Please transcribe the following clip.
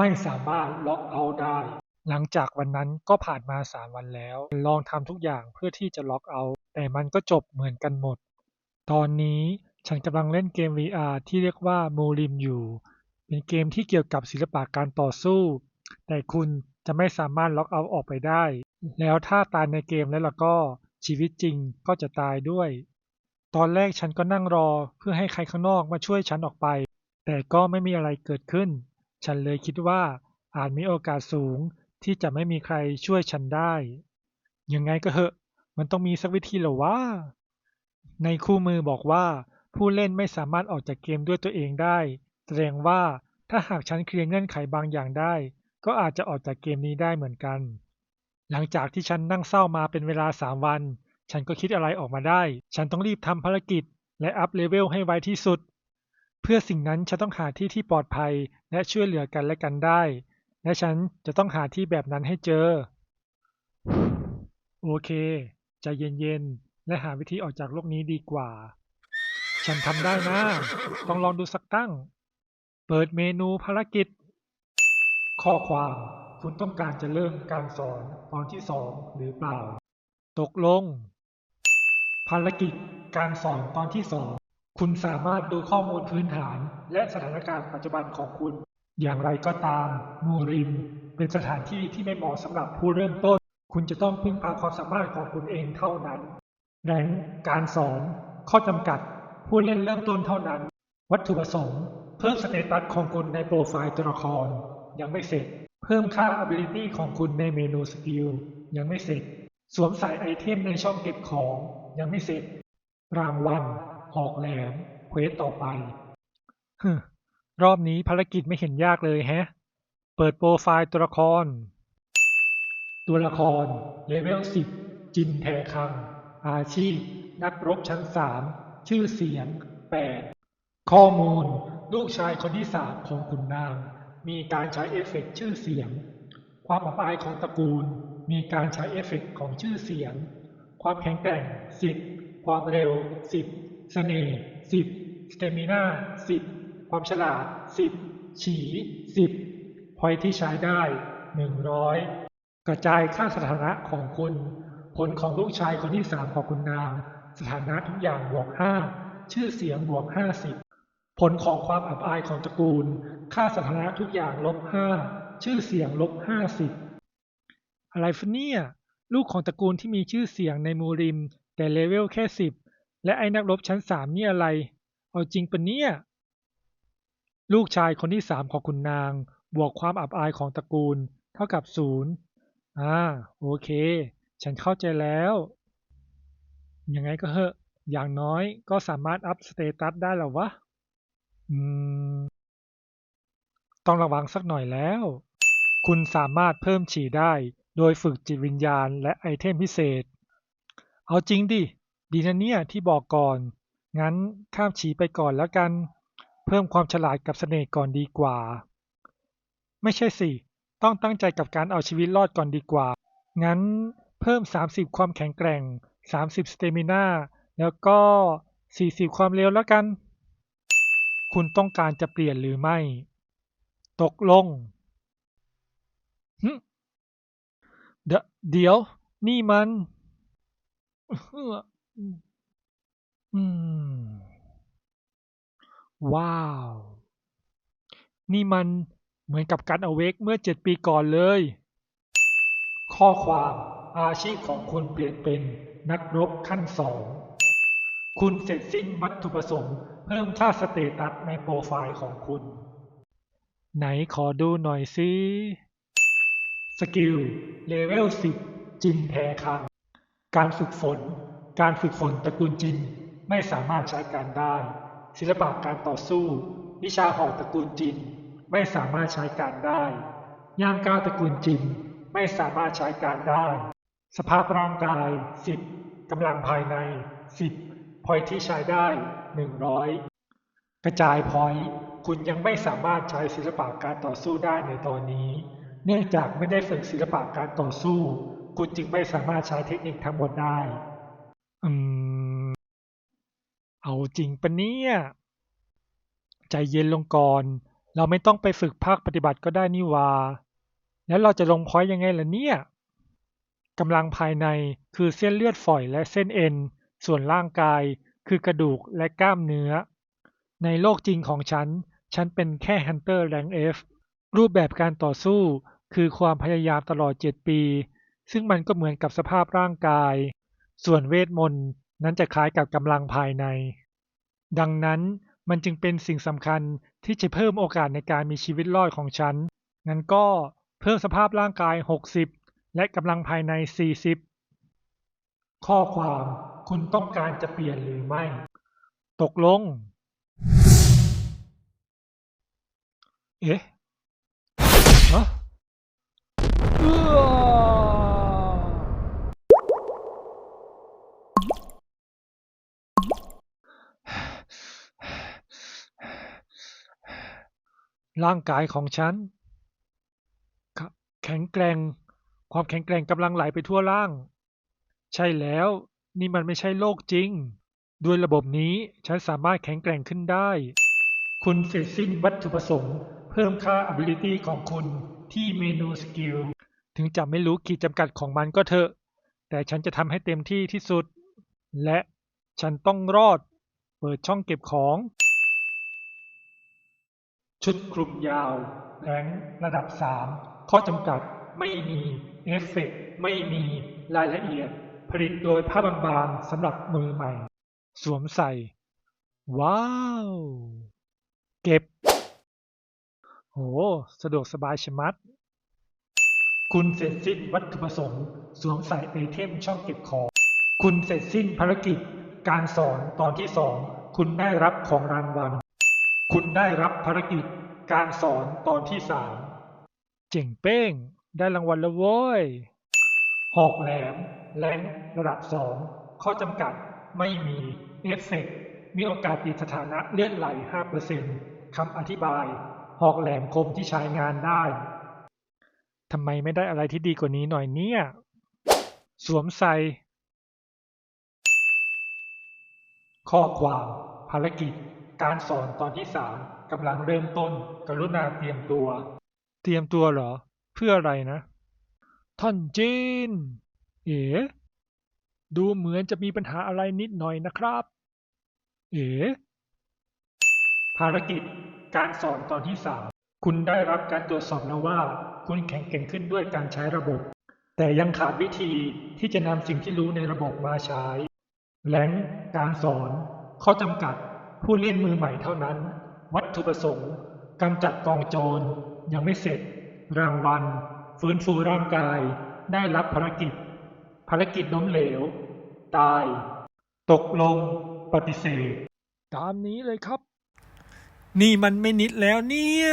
ไม่สามารถล็อกเอาท์ได้ หลังจากวันนั้นก็ผ่านมา 3 วันแล้ว ลองทำทุกอย่างเพื่อที่จะล็อกเอาท์แต่มันก็จบเหมือนกันหมด ตอนนี้ฉันกำลังเล่นเกม VR ที่เรียกว่าโมริมอยู่ เป็นเกมที่เกี่ยวกับศิลปะการต่อสู้ แต่คุณจะไม่สามารถล็อกเอาท์ออกไปได้ แล้วถ้าตายในเกมแล้วล่ะก็ชีวิตจริงก็จะตายด้วย ตอนแรกฉันก็นั่งรอเพื่อให้ใครข้างนอกมาช่วยฉันออกไป แต่ก็ไม่มีอะไรเกิดขึ้น ฉันเลยคิดว่าอาจมีโอกาสสูงที่จะไม่มีใครช่วยฉันได้ ยังไงก็เหอะ มันต้องมีสักวิธีเหรอวะ ในคู่มือบอกว่า ผู้เล่นไม่สามารถออกจากเกมด้วยตัวเองได้ แสดงว่าถ้าหากฉันเคลียร์เงื่อนไขบางอย่างได้ ก็อาจจะออกจากเกมนี้ได้เหมือนกัน หลังจากที่ฉันนั่งเศร้ามาเป็นเวลา3วัน ฉันก็คิดอะไรออกมาได้ ฉันต้องรีบทำภารกิจ และอัพเลเวลให้ไวที่สุด พื่อสิ่งนั้นฉันต้องหาที่ที่ปลอดภัยและช่วยเหลือกันและกันได้ และฉันจะต้องหาที่แบบนั้นให้เจอ โอเค ใจเย็นๆ และหาวิธีออกจากโลกนี้ดีกว่า ฉันทำได้นะ ต้องลองดูสักตั้ง เปิดเมนูภารกิจ ข้อความคุณต้องการจะเริ่มการสอนตอนที่สองหรือเปล่า ตกลง ภารกิจการสอนตอนที่สอง คุณสามารถดูข้อมูลพื้นฐาน และสถานการณ์ปัจจุบันของคุณ อย่างไรก็ตาม มูริม เป็นสถานที่ที่ไม่เหมาะสำหรับผู้เริ่มต้น คุณจะต้องพึ่งพาความสามารถของคุณเองเท่านั้นแรงการสอน ข้อจำกัด ผู้เล่นเริ่มต้นเท่านั้น วัตถุประสงค์ เพิ่มสเตตัสของคุณในโปรไฟล์ตัวละคร ยังไม่เสร็จ เพิ่มค่า ability ของคุณในเมนูสกิลยังไม่เสร็จ สวมใส่ไอเทมในช่องเก็บของ ยังไม่เสร็จ รางวัล หอกแหลมเควสต่อไปฮึมรอบนี้ภารกิจไม่เห็นยากเลยแฮะ เปิดโปรไฟล์ตัวละคร ตัวละครเลเวล10จินแทคัง อาชีพ นักรบชั้น3ชื่อเสียง8ข้อมูล ลูกชายคนที่3ของขุนนาง มีการใช้เอฟเฟกต์ชื่อเสียง ความอับอายของตระกูล มีการใช้เอฟเฟกต์ของชื่อเสียง ความแข็งแกร่ง10ความเร็ว10 เสน่ห์10สเตมินา10ความฉลาด10ฉี10พอยที่ใช้ได้100กระจายค่าสถานะของคุณ ผลของลูกชายคนที่3ของคุณนาง สถานะทุกอย่างบวก5ชื่อเสียงบวก50ผลของความอับอายของตระกูล ค่าสถานะทุกอย่างลบ5ชื่อเสียงลบ50อะไรฟเนี่ย ลูกของตระกูลที่มีชื่อเสียงในมูริม แต่เลเวลแค่10 และไอ้นักรบชั้น3นี่อะไร เอาจริงปะเนี่ย ลูกชายคนที่3ของคุณนาง บวกความอับอายของตระกูล เท่ากับ0อ่าโอเค ฉันเข้าใจแล้ว ยังไงก็เหอะ อย่างน้อยก็สามารถอัพสเตตัสได้แล้ววะ อืม ต้องระวังสักหน่อยแล้ว คุณสามารถเพิ่มฉี่ได้ โดยฝึกจิตวิญญาณและไอเทมพิเศษ เอาจริงดิ ดีนะเนี่ยที่บอกก่อน งั้นข้ามฉี่ไปก่อนแล้วกัน เพิ่มความฉลาดกับเสน่ห์ก่อนดีกว่า ไม่ใช่สิ ต้องตั้งใจกับการเอาชีวิตรอดก่อนดีกว่า งั้นเพิ่ม 30 ความแข็งแกร่ง 30สเตมินาแล้วก็ 40 ความเร็วแล้วกัน คุณต้องการจะเปลี่ยนหรือไม่ ตกลงเดี๋ยว นี่มัน อืม ว้าว นี่มันเหมือนกับการเอาเวกเมื่อเจ็ดปีก่อนเลย ข้อความอาชีพของคุณเปลี่ยนเป็นนักรบขั้นสอง คุณเสร็จสิ้นวัตถุประสงค์เพิ่มค่าสเตตัสในโปรไฟล์ของคุณ ไหนขอดูหน่อยสิ สกิล เลเวล 10 จินแทคังการฝึกฝน การฝึกฝนตระกูลจินไม่สามารถใช้การได้ ศิลปะการต่อสู้ วิชาหอกตระกูลจินไม่สามารถใช้การได้ย่างก้าวตระกูลจินไม่สามารถใช้การได้ สภาพร่างกาย 10กำลังภายใน 10 พอยที่ใช้ได้ 100 กระจายพอยคุณยังไม่สามารถใช้ศิลปะการต่อสู้ได้ในตอนนี้ เนื่องจากไม่ได้ฝึกศิลปะการต่อสู้ คุณจึงไม่สามารถใช้เทคนิคทั้งหมดได้ อืม เอาจริงปะเนี่ย ใจเย็นลงก่อน เราไม่ต้องไปฝึกภาคปฏิบัติก็ได้นี่หว่า แล้วเราจะลงพอยต์ยังไงล่ะเนี่ยกำลังภายในคือเส้นเลือดฝอยและเส้นเอ็น ส่วนร่างกายคือกระดูกและกล้ามเนื้อ ในโลกจริงของฉัน ฉันเป็นแค่ฮันเตอร์แรงเอฟรูปแบบการต่อสู้คือความพยายามตลอด 7 ปี ซึ่งมันก็เหมือนกับสภาพร่างกาย ส่วนเวทมนต์นั้นจะคล้ายกับกำลังภายใน ดังนั้นมันจึงเป็นสิ่งสำคัญที่จะเพิ่มโอกาสในการมีชีวิตรอดของฉัน งั้นก็เพิ่มสภาพร่างกาย 60 และกำลังภายใน 40 ข้อความคุณต้องการจะเปลี่ยนหรือไม่ ตกลง เอ๊ะฮะเอื้อ ร่างกายของฉันแข็งแกร่ง ความแข็งแกร่งกำลังไหลไปทั่วร่าง ใช่แล้ว นี่มันไม่ใช่โลกจริง ด้วยระบบนี้ฉันสามารถแข็งแกร่งขึ้นได้ คุณเสร็จสิ้นวัตถุประสงค์ เพิ่มค่า ability ของคุณที่เมนูสกิลถึงจะไม่รู้ขีดจำกัดของมันก็เถอะ แต่ฉันจะทำให้เต็มที่ที่สุด และฉันต้องรอด เปิดช่องเก็บของ ชุดคลุมยาวแรงค์ระดับ3ข้อจำกัดไม่มีเอฟเฟกต์ไม่มีรายละเอียด ผลิตโดยผ้าบางๆสำหรับมือใหม่ สวมใส่ ว้าว เก็บ โห สะดวกสบายชะมัด คุณเสร็จสิ้นวัตถุประสงค์ สวมใส่ไอเทมช่องเก็บของ คุณเสร็จสิ้นภารกิจการสอนตอนที่สอง คุณได้รับของรางวัล คุณได้รับภารกิจการสอนตอนที่สามเจ๋งเป้ง ได้รางวัลแล้วโว้ย หอกแหลม แรงค์ระดับสองข้อจำกัดไม่มีเอฟเฟกต์มีโอกาสติดสถานะเลื่อนไหล 5%คำอธิบาย หอกแหลมคมที่ใช้งานได้ ทำไมไม่ได้อะไรที่ดีกว่านี้หน่อยเนี่ย สวมใส่ ข้อความภารกิจ การสอนตอนที่สามกำลังเริ่มต้น กรุณาเตรียมตัว เตรียมตัวเหรอ เพื่ออะไรนะ ท่านจีน เอ๋ดูเหมือนจะมีปัญหาอะไรนิดหน่อยนะครับ เอ๋ภารกิจการสอนตอนที่สามคุณได้รับการตรวจสอบแล้วว่า คุณแข็งแกร่งขึ้นด้วยการใช้ระบบ แต่ยังขาดวิธีที่จะนำสิ่งที่รู้ในระบบมาใช้ แหล่งการสอน ข้อจำกัด ผู้เล่นมือใหม่เท่านั้น วัตถุประสงค์กำจัดกองโจรยังไม่เสร็จ รางวัลฟื้นฟูร่างกาย ได้รับภารกิจ ภารกิจล้มเหลว ตาย ตกลง ปฏิเสธ ตามนี้เลยครับ นี่มันไม่นิดแล้วเนี่ย